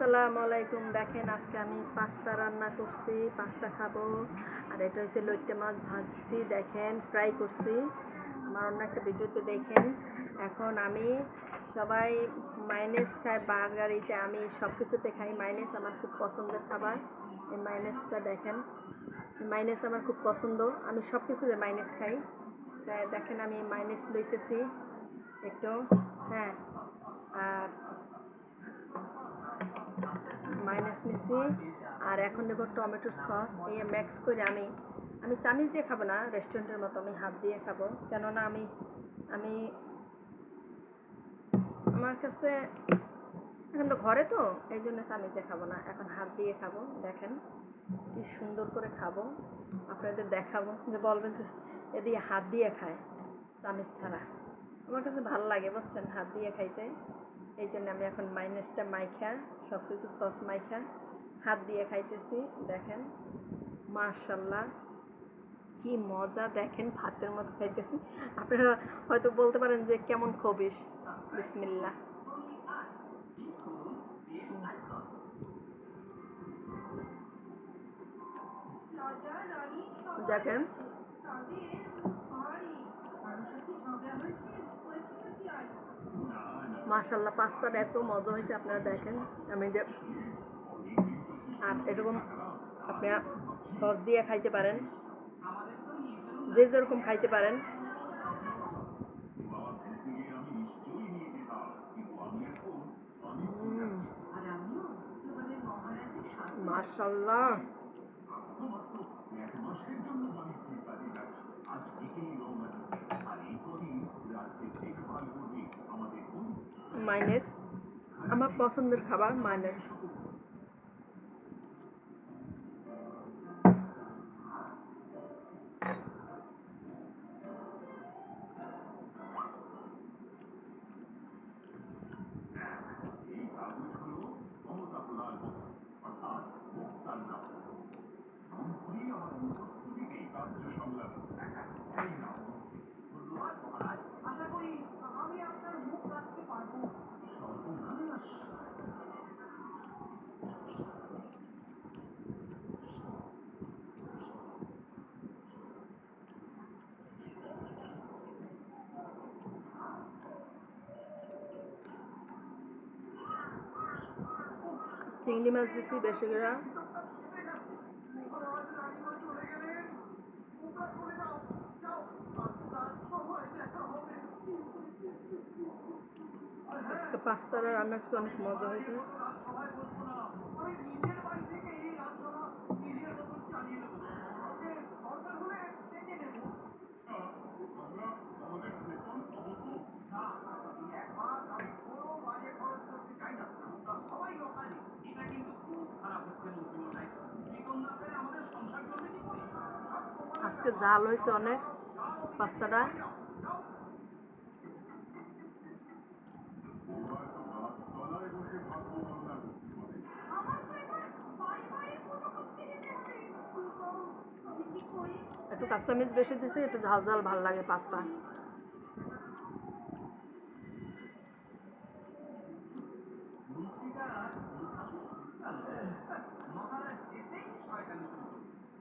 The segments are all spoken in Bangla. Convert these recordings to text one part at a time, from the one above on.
আসসালামু আলাইকুম। দেখেন আজকে আমি পাস্তা রান্না করছি, পাস্তা খাব। আর এটা হচ্ছে লইট্টে মাছ ভাজছি, দেখেন ফ্রাই করছি। আমার অন্য একটা ভিডিওতে দেখেন। এখন আমি সবাই মাইনেস খাই বার্গার এইটা আমি সব কিছুতে খাই। মাইনেস আমার খুব পছন্দের খাবার। এই মাইনেসটা দেখেন। মাইনেস আমার খুব পছন্দ। আমি সব কিছুতে মাইনেস খাই। দেখেন আমি মাইনেস লইতেছি। একটু হ্যাঁ। আর মাইনাস নিছি। আর এখন নেব টমেটোর সস। এই ম্যাক্স করে আমি আমি চামিচ দিয়ে খাব না রেস্টুরেন্টের মতো আমি হাত দিয়ে খাব। কেননা আমি আমি আমার কাছে, এখন তো ঘরে তো, এই জন্য চামিচ দিয়ে খাব না। এখন হাত দিয়ে খাব, দেখেন কি সুন্দর করে খাব। আপনাদের দেখাবো, যে বলবেন যে এদিকে হাত দিয়ে খায়, চামিচ ছাড়া। আমার কাছে ভালো লাগে, বুঝছেন, হাত দিয়ে খাইতে। এই জন্য আমি এখন মাইনাসটা মাইখা সব কিছু সস মাইখা, হাত দিয়ে খাইতেছি, দেখেন মার্শাল্লাহ কি মজা, দেখেন, ভাতের মতো খাইতেছি। আপনারা হয়তো বলতে পারেন যে কেমন খবিস বিসমিল্লা দেখেন। মাশাল্লাহ পাস্তাটা এত মজা হয়েছে, আপনারা দেখেন। আমি যে আর এরকম আপনারা সস দিয়ে খাইতে পারেন। যে যেরকম খাইতে পারেন। মাশাল্লাহ মাইনেস আমার পছন্দের খাবার মাইনেস চিংড়ি মাছ দিচ্ছি বেশি করে আজকে পাস্তাটা রান্না করতে অনেক মজা হয়েছে আমি নিজের বাড়ি থেকে এই রাজসভা নিজের মতন চালিয়ে নেব ওকে দরকার হলে ডেকে নেব না, এই এক মাস আমি কোনো বাজে খরচ করতে চাই না আমরা সবাই লোকালি এটা কিন্তু খুব খারাপ হচ্ছে নজরুল বেতন না পেলে আমাদের সংসার চলবে কি করে আজকে জাল হয়েছে অনেক পাস্তাটা একটু কাঁচামরিচ বেশি দিছি, একটু ঝাল ঝাল ভালো লাগে পাস্তা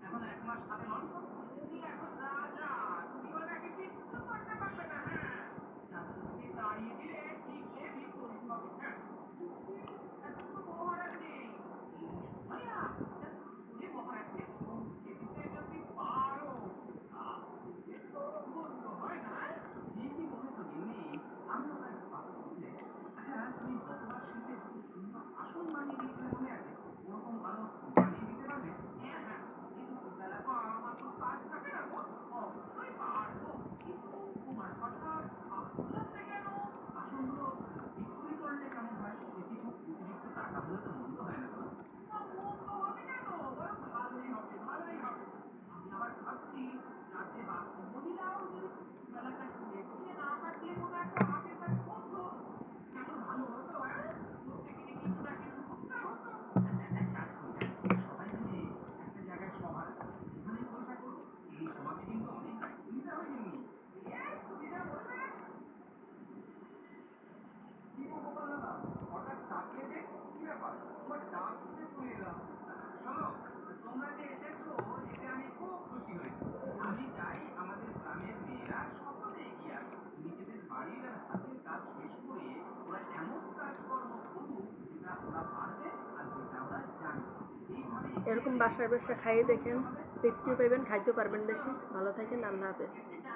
এখন এক মাস হাতে ওরকম ভালো বানিয়ে দিতে পারবে হ্যাঁ হ্যাঁ কিন্তু আমার তো কাজ থাকে না এরকম বাসায় বসে খাইয়ে দেখেন তৃপ্তিও পাবেন খাইতেও পারবেন বেশি। ভালো থাকেন আল্লাহ হাফেজ।